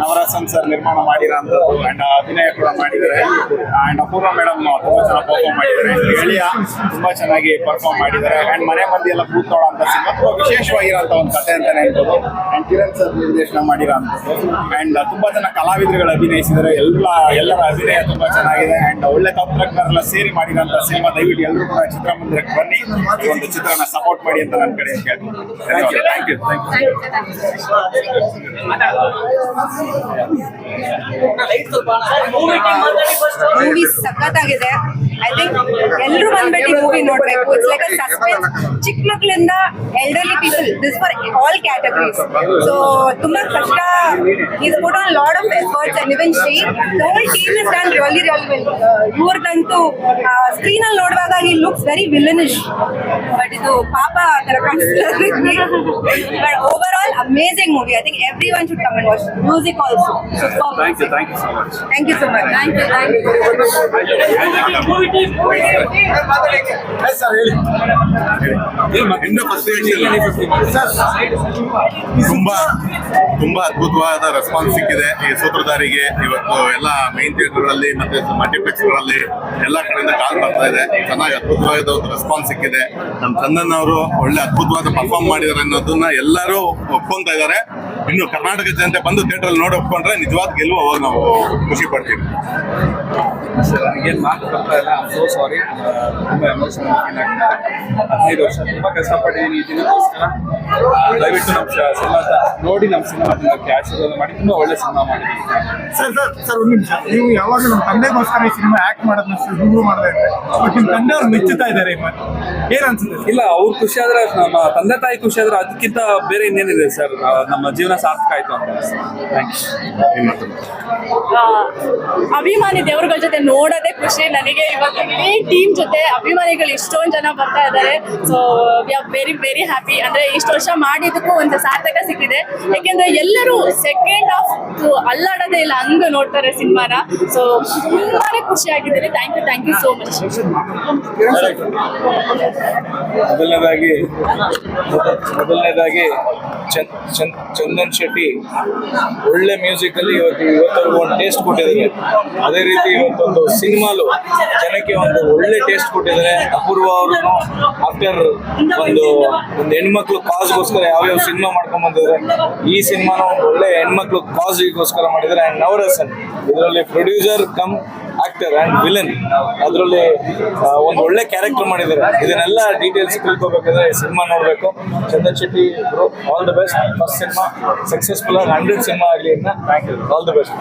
Navarasan sir ನಿರ್ಮಾಣ ಮಾಡಿರೋ and ಅಭಿನಯ ಕೂಡ ಮಾಡಿದ್ದಾರೆ. ಅಂಡ್ ಅಪೂರ್ವ ಮೇಡಮ್ ತುಂಬಾ ಚೆನ್ನಾಗಿ ಪರ್ಫಾರ್ಮ್ ಮಾಡಿದ್ದಾರೆ. ಹೇಳಿಯ ತುಂಬಾ ಚೆನ್ನಾಗಿ ಪರ್ಫಾರ್ಮ್ ಮಾಡಿದ್ದಾರೆ. ಅಂಡ್ ಮನೆ ಮಂದಿ ಎಲ್ಲ ಕೂತ್ಕೊಳ್ಳೋ ಅಂತ ಸಿನಿಮಾ ತುಂಬಾ ಒಂದು ಕಥೆ ಅಂತಾನೆ ಹೇಳ್ಬೋದು. ಅಂಡ್ ಕಿರಣ್ ಸರ್ ನಿರ್ದೇಶನ ಮಾಡಿರೋ ಅಂಡ್ ತುಂಬಾ ಜನ ಕಲಾವಿದರುಗಳು ಅಭಿನಯಿಸಿದ್ದಾರೆ. ಎಲ್ಲ, ಎಲ್ಲರ ಅಭಿನಯ ತುಂಬಾ ಚೆನ್ನಾಗಿದೆ. ಅಂಡ್ ಒಳ್ಳೆ ತಂತ್ರಜ್ಞರೆಲ್ಲ ಸೇರಿ ಮಾಡಿರೋಂಥ ಸಿನಿಮಾ ದಯವಿಟ್ಟು ಎಲ್ಲರೂ ಕೂಡ ಚಿತ್ರಮಂದಿರಕ್ಕೆ ಬನ್ನಿ. ಒಂದು ಚಿತ್ರನ ಸಪೋರ್ಟ್ ಮಾಡಿ ಅಂತ ನನ್ನ ಕಡೆ ಹೇಳ್ತೀನಿ thank you thank you movie ಸಖತ್ತಾಗಿದೆ. ಐ ಥಿಂಕ್ ಎಲ್ಲರೂ ಬಂದ್ಬಿಟ್ಟು ಮೂವಿ ನೋಡ್ಬೇಕು. ಇಟ್ಸ್ ಲೈಕ್ ಸಸ್ಪೆನ್ಸ್ ಚಿಕ್ಕ ಮಕ್ಕಳಿಂದ elderly people this for all categories so ತುಂಬಾ ಕಷ್ಟ ಇದು ಕೂಡ lot of efforts and even Shri the whole team is done really really well ಇವ್ರದಂತೂ screen ಅಲ್ಲಿ ನೋಡುವಾಗ ಈ ಲುಕ್ಸ್ ವೆರಿ ವಿಲನಿಶ್ ಬಟ್ ಇದು ಪಾಪ ಆ ಥರ ಕಾಣಿಸ್ತದೆ but overall amazing movie I think everyone should come and watch music also thank you thank you so much thank you so much thank you thank ಇನ್ನು ಹೇಳಿ. ತುಂಬಾ ತುಂಬಾ ಅದ್ಭುತವಾದ ರೆಸ್ಪಾನ್ಸ್ ಸಿಕ್ಕಿದೆ ಈ ಸೂತ್ರಧಾರಿಗೆ. ಇವತ್ತು ಎಲ್ಲ ಮೈನ್ ಥಿಯೇಟರ್ ಅಲ್ಲಿ ಮತ್ತೆ ಮಲ್ಟಿಪ್ಲೆಕ್ಸ್ಗಳಲ್ಲಿ ಎಲ್ಲ ಕಡೆಯಿಂದ ಕಾಲ್ ಬರ್ತಾ ಇದೆ. ಚೆನ್ನಾಗಿ ಅದ್ಭುತವಾದ ಒಂದು ರೆಸ್ಪಾನ್ಸ್ ಸಿಕ್ಕಿದೆ. ನಮ್ಮ ಚಂದನ್ ಅವರು ಒಳ್ಳೆ ಅದ್ಭುತವಾದ ಪರ್ಫಾರ್ಮ್ ಮಾಡಿದ್ದಾರೆ ಅನ್ನೋದನ್ನ ಎಲ್ಲರೂ ಒಪ್ಕೊಂತ ಇದ್ದಾರೆ. ಇನ್ನು ಕರ್ನಾಟಕ ಜನತೆ ಬಂದು ಥಿಯೇಟರ್ ಅಲ್ಲಿ ನೋಡಿ ಒಪ್ಕೊಂಡ್ರೆ ನಿಜವಾದ ಗೆಲುವು ಅವಾಗ ನಾವು ಖುಷಿ ಪಡ್ತೀವಿ. ನನಗೇನು ಮಾತು ಬರ್ತಾ ಇಲ್ಲ. ಸೋ ಸಾರಿ ತುಂಬ ಎಮೋಷನಲ್ ಫೀಲ್ ಹದಿನೈದು ವರ್ಷ ತುಂಬ ಕಷ್ಟಪಟ್ಟಿದ್ದೀನಿ ಈ ದಿನಕ್ಕೋಸ್ಕರ. ದಯವಿಟ್ಟು ನಮ್ಮ ಸಿನಿಮಾ ನೋಡಿ ನಮ್ಮ ಸಿನಿಮಾದಿಂದ ಆಶೀರ್ವಾದ ಮಾಡಿ. ತುಂಬ ಒಳ್ಳೆ ಸಿನಿಮಾ ಮಾಡಿದ್ದೀನಿ ಸರ್ ಸರ್ ಸರ್ ಒಂದು ನಿಮಿಷ. ನೀವು ಯಾವಾಗ ನಮ್ಮ ತಂದೆಗೋಸ್ಕರ ಈ ಸಿನಿಮಾ ಆಕ್ಟ್ ಮಾಡೋದನ್ನ ಶುರು ಮಾಡಿದೆ ಬಟ್ ನಿಮ್ಮ ತಂದೆ ಅವ್ರು ಮೆಚ್ಚುತ್ತಾ ಇದ್ದಾರೆ ಈ ಏನು ಏನ್ ಅನ್ಸುತ್ತೆ ಇಲ್ಲ ಅವ್ರು ಖುಷಿ ಆದ್ರೆ ನಮ್ಮ ತಂದೆ ತಾಯಿ ಖುಷಿ ಆದ್ರೆ ಅದಕ್ಕಿಂತ ಬೇರೆ ಇನ್ನೇನಿದೆ ಸರ್. ನಮ್ಮ ಜೀವನ ಸಾರ್ಥಕ ಆಯ್ತು ಅಂತ. ಥ್ಯಾಂಕ್ ಯು ಆ, ಅಭಿಮಾನಿ ದೇವರುಗಳ ಜೊತೆ ನೋಡೋದೇ ಖುಷಿ. ನನಗೆ ಇವಾಗ ಇಡೀ ಟೀಮ್ ಜೊತೆ ಅಭಿಮಾನಿಗಳು ಇಷ್ಟೊಂದು ಜನ ಬರ್ತಾ ಇದ್ದಾರೆ. So we are very very happy ಅಂದ್ರೆ ಇಷ್ಟು ವರ್ಷ ಮಾಡಿದಕ್ಕೂ ಒಂದು ಸಾರ್ಥಕ ಸಿಕ್ಕಿದೆ. ಯಾಕೆಂದ್ರೆ ಎಲ್ಲರೂ ಸೆಕೆಂಡ್ ಆಫ್ ಅಲ್ಲಾಡೋದೇ ಇಲ್ಲ ಹಂಗ ನೋಡ್ತಾರೆ ಸಿನಿಮಾನ. ಸೊ ತುಂಬಾನೇ ಖುಷಿ ಆಗಿದ್ದೀನಿ. Thank you thank you so much ಮೊದಲನೇದಾಗಿ ಮೊದಲನೇದಾಗಿ ಚಂದ್ ಚಂದ್ ಚಂದನ್ ಶೆಟ್ಟಿ ಒಳ್ಳೆ ಮ್ಯೂಸಿಕ್ ಅಲ್ಲಿ ಇವತ್ತು ಇವತ್ತವರೆಗೂ ಒಂದು ಟೇಸ್ಟ್ ಕೊಟ್ಟಿದ್ದಾರೆ. ಅದೇ ರೀತಿ ಇವತ್ತೊಂದು ಸಿನಿಮಾಲು ಜನಕ್ಕೆ ಒಂದು ಒಳ್ಳೆ ಟೇಸ್ಟ್ ಕೊಟ್ಟಿದ್ದಾರೆ. ಅಪೂರ್ವ ಅವರು ಆಫ್ಟರ್ ಒಂದು ಒಂದು ಹೆಣ್ಮಕ್ಳು ಕಾಸ್ಗೋಸ್ಕರ ಯಾವ್ಯಾವ ಸಿನಿಮಾ ಮಾಡ್ಕೊಂಡ್ ಬಂದಿದ್ದಾರೆ, ಈ ಸಿನಿಮಾನ ಒಂದು ಒಳ್ಳೆ ಹೆಣ್ಮಕ್ಳು ಕಾಸ್ಗೋಸ್ಕರ ಮಾಡಿದ್ದಾರೆ. ಅಂಡ್ ನವರಸನ್ ಇದರಲ್ಲಿ producer cum actor and villain ಅದರಲ್ಲಿ ಒಂದು ಒಳ್ಳೆ ಕ್ಯಾರೆಕ್ಟರ್ ಮಾಡಿದ್ದಾರೆ. ಇದನ್ನೆಲ್ಲ ಡೀಟೇಲ್ಸ್ ತಿಳ್ಕೊಬೇಕಾದ್ರೆ ಸಿನಿಮಾ ನೋಡಬೇಕು. Chandan Shetty all the best first cinema successful ಆಗಿ ಹಂಡ್ರೆಡ್ ಸಿನಿಮಾ ಆಗಲಿ ಆಲ್ ದ ಬೆಸ್ಟ್